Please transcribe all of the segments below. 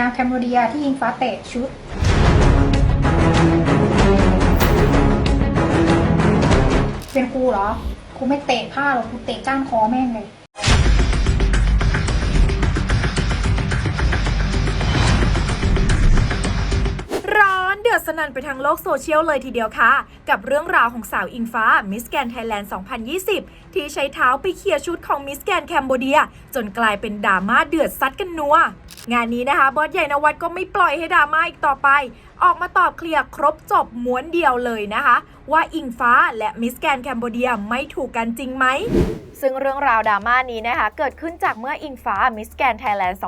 งามแคมโบเดียที่ยิงฟ้าเตะชุด เป็นครูเหรอครูไม่เตะผ้าหรอกครูเตะก้านคอแม่งเลยร้อนเดือดสนั่นไปทางโลกโซเชียลเลยทีเดียวค่ะ กับเรื่องราวของสาวอิงฟ้ามิสแกนไทยแลนด์ 2020 ที่ใช้เท้าไปเคลียร์ชุดของมิสแกนแคมโบเดีย จนกลายเป็นดราม่าเดือดซัดกันนัว งานนี้นะคะบอสใหญ่นวัดก็ไม่ปล่อยให้ดราม่าอีกต่อไป ออกมาตอบเคลียร์ครบจบม้วนเดียวเลยนะคะ ว่าอิงฟ้าและมิสแกนแคนเบเดียไม่ถูกกันจริงไหม ซึ่งเรื่องราวดราม่านี้นะคะ เกิดขึ้นจากเมื่ออิงฟ้ามิสแกนไทยแลนด์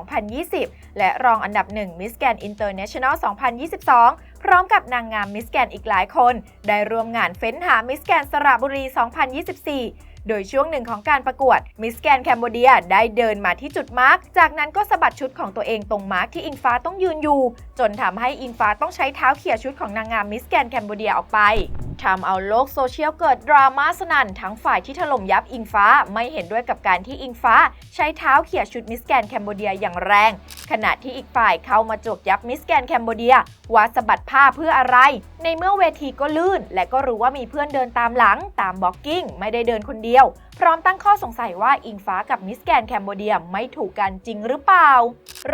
2020 และรองอันดับหนึ่งมิสแกนอินเตอร์เนชั่นแนล 2022พร้อมกับนางงามมิสแกนอีกหลายคน ได้ร่วมงานเฟ้นหามิสแกนสระบุรี 2024 โดยช่วงหนึ่งของการประกวดมิสแกนแคนเบเดียได้เดินมาที่จุดมาร์กจากนั้นก็สะบัดชุดของตัวเองตรงมาร์กที่อิงฟ้าต้องยืนอยู่ จนทำให้อิงฟ้าต้องใช้ช้เท้าเขี่ยชุดของนางงามมิสแกนแคนเบเดียออกไป ทำเอาโลกโซเชียลเกิดดราม่าสนั่นทั้งฝ่ายที่ถล่มยับอิงฟ้าไม่เห็นด้วยกับการที่อิงฟ้า ใช้เท้าเขี่ยชุดมิสแกนแคนเบเดียอย่างแรง ขณะที่อีกฝ่ายเข้ามาจวกยับมิสแกนแคนเบเดียว่าสะบัดผ้าเพื่ออะไร ในเมื่อเวทีก็ลื่น และก็รู้ว่ามีเพื่อนเดินตามหลัง ตามบ็อกกิ้งไม่ได้เดินคนเดียว พร้อมตั้งข้อสงสัยว่าอิงฟ้ากับมิสแกนแคนเบเดียไม่ถูกกันจริงหรือเปล่า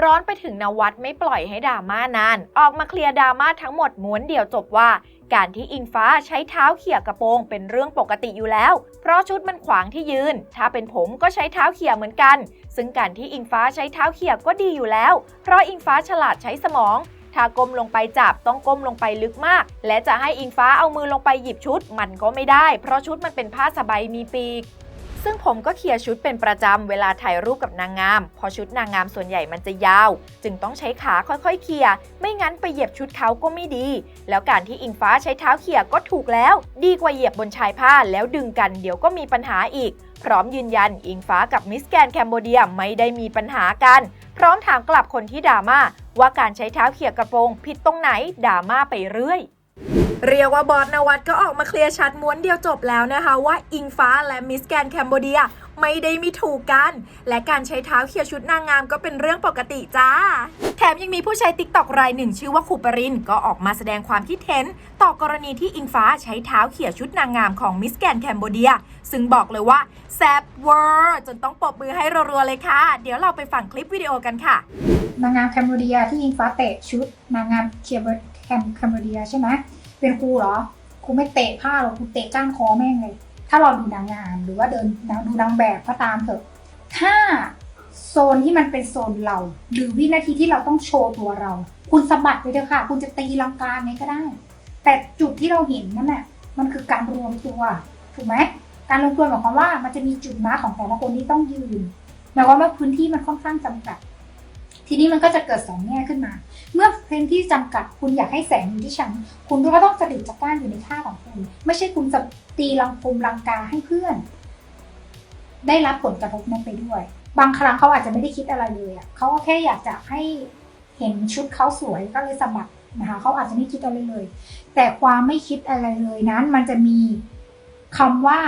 ร้อนไปถึงนวัดไม่ปล่อยให้ดราม่านาน ออกมาเคลียร์ดราม่าทั้งหมดม้วนเดียวจบว่า การที่อิงฟ้าใช้เท้าเขี่ยกระโปรงเป็นเรื่องปกติอยู่แล้ว เพราะชุดมันขวางที่ยืน ถ้าเป็นผมก็ใช้เท้าเขี่ยเหมือนกัน ซึ่งการที่อิงฟ้าใช้เท้าเขี่ยก็ดีอยู่แล้ว เพราะอิงฟ้าฉลาดใช้สมอง ถ้าก้มลงไปจับต้องก้มลงไปลึกมาก และจะให้อิงฟ้าเอามือลงไปหยิบชุดมันก็ไม่ได้ เพราะชุดมันเป็นผ้าสบายมีปีก ซึ่งผมก็เคลียร์ชุดเป็นประจำเวลาถ่ายรูปกับนางงามเพอชุดนางงามส่วนใหญ่มันจะยาว จึงต้องใช้ขาค่อยๆเคลียร์ไม่งั้นไปเหยียบชุดเขาก็ไม่ดี แล้วการที่อิงฟ้าใช้เท้าเขี่ยก็ถูกแล้ว ดีกว่าเหยียบบนชายผ้าแล้วดึงกันเดี๋ยวก็มีปัญหาอีก พร้อมยืนยันอิงฟ้ากับมิสแกนแคนเบเดียไม่ได้มีปัญหากัน พร้อมถามกลับคนที่ด่าม่าว่าการใช้เท้าเขี่ยกระโปรงผิดตรงไหนด่าม่าไปเรื่อย เรียกว่าบอสนวัดก็ออกมาเคลียร์ชัดม้วนเดียวจบแล้วนะคะ ว่าอิงฟ้าและมิสแกนแคนเบเดียไม่ได้มีถูกกัน และการใช้เท้าเขี่ยชุดนางงามก็เป็นเรื่องปกติจ้า แถมยังมีผู้ใช้ติ๊กต็อกรายหนึ่งชื่อว่าคูปรินก็ออกมาแสดงความคิดเห็น ต่อกรณีที่อิงฟ้าใช้เท้าเขี่ยชุดนางงามของมิสแกนแคนเบเดีย ซึ่งบอกเลยว่าแซบเวอร์จนต้องปรบมือให้รัวๆเลยค่ะ เดี๋ยวเราไปฟังคลิปวิดีโอกันค่ะ นางงามแคมโบเดียที่ยิงฟ้าเตะชุดนางงามเคียร์แคม แคมโบเดียใช่ไหมเป็นครูเหรอครูไม่เตะผ้าหรอกครูเตะก้านคอแม่งเลย ถ้าเราดูนางงามหรือว่าเดินดูนางแบบก็ตามเถอะ ถ้าโซนที่มันเป็นโซนเรา หรือวินาทีที่เราต้องโชว์ตัวเรา คุณสะบัดไปเถอะค่ะ คุณจะตีลังกาไงก็ได้ แต่จุดที่เราเห็นนั่นแหละมันคือการรวมตัวถูกไหมการรวมตัวหมายความว่ามันจะมีจุดมาของแต่ละคนที่ต้องยืนหมายความว่าพื้นที่มันค่อนข้างจำกัด ทีนี้มันก็จะเกิดสองแง่ขึ้นมา เมื่อพื้นที่จำกัดคุณอยากให้แสงอยู่ที่ฉัน คุณก็ต้องสะดุดจากก้านอยู่ในท่าของคุณ ไม่ใช่คุณจะตีลังคุมลังกาให้เพื่อน ได้รับผลกระทบนั้นไปด้วย บางครั้งเขาอาจจะไม่ได้คิดอะไรเลยอะเขาก็แค่อยากจะให้เห็นชุดเขาสวยก็เลยสะบัดนะคะเขาอาจจะไม่คิดอะไรเลย แต่ความไม่คิดอะไรเลยนั้น มันจะมีคำว่า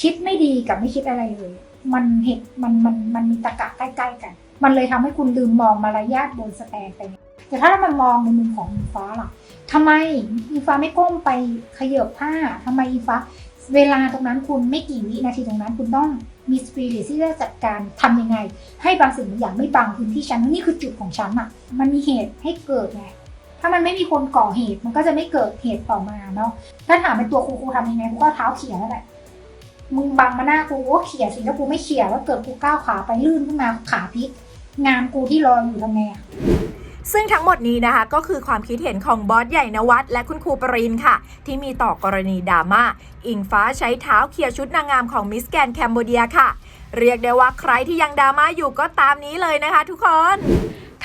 คิดไม่ดีกับไม่คิดอะไรเลย มันเหตุมันมันมันมีตะกะใกล้ๆกัน มันเลยทำให้คุณลืมมองมารยาทบนสแตนไป แต่ถ้ามันมองในมุมของอิงฟ้าล่ะทำไมอิงฟ้าไม่ก้มไปขยับผ้าทำไมอิงฟ้า เวลาตรงนั้นคุณไม่กี่วินาทีตรงนั้นคุณต้องมีสปิริตที่จะจัดการทำยังไง ให้บางสิ่งบางอย่างไม่บังพื้นที่ฉันนี่คือจุดของฉันอะมันมีเหตุให้เกิดไงถ้ามันไม่มีคนก่อเหตุมันก็จะไม่เกิดเหตุต่อมาเนาะถ้าถามเป็นตัวครูครูทำยังไงครูก็เท้าเขี่ยนั่นแหละ มึงบังมาหน้ากูก็เขี่ยสิถ้ากูไม่เขี่ยแล้วเกิดกูก้าวขาไปลื่นขึ้นมาขาพลิกงานกูที่รออยู่ทำไงอะซึ่งทั้งหมดนี้นะคะก็คือความคิดเห็นของบอสใหญ่นวัดและคุณครูปรินค่ะ ที่มีต่อกรณีดราม่าอิงฟ้าใช้เท้าเขี่ยชุดนางงามของมิสแกนแคนเบเดียค่ะ เรียกได้ว่าใครที่ยังดราม่าอยู่ก็ตามนี้เลยนะคะทุกคน